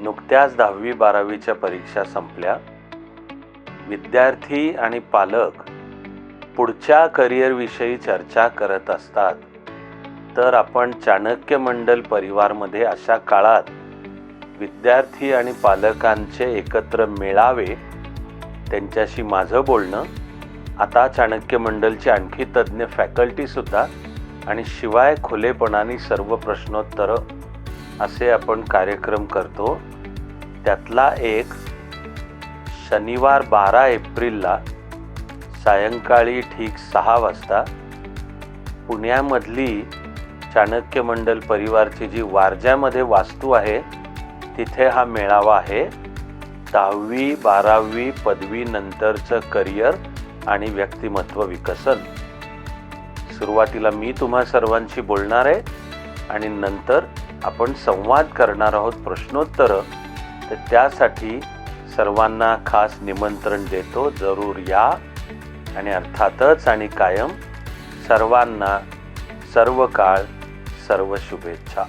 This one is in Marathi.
नुकत्याच दहावी बारावीच्या परीक्षा संपल्या. विद्यार्थी आणि पालक पुढच्या करिअरविषयी चर्चा करत असतात. तर आपण चाणक्य मंडल परिवारमध्ये अशा काळात विद्यार्थी आणि पालकांचे एकत्र मेळावे त्यांच्याशी माझं बोलणं आता चाणक्य मंडलची आणखी तज्ज्ञ फॅकल्टीसुद्धा आणि शिवाय खुलेपणाने सर्व प्रश्नोत्तरं असे आपण कार्यक्रम करतो. त्यातला एक शनिवार बारा एप्रिलला सायंकाळी ठीक सहा वाजता पुण्यामधली चाणक्य मंडल परिवारची जी वारज्यामध्ये वास्तू आहे तिथे हा मेळावा आहे. दहावी बारावी पदवीनंतरचं करिअर आणि व्यक्तिमत्व विकसन. सुरुवातीला मी तुम्हा सर्वांशी बोलणार आहे आणि नंतर आपण संवाद करणार आहोत प्रश्नोत्तरं तर त्यासाठी सर्वांना खास निमंत्रण देतो. जरूर या. आणि अर्थातच आणि कायम सर्वांना सर्व काळ सर्व शुभेच्छा.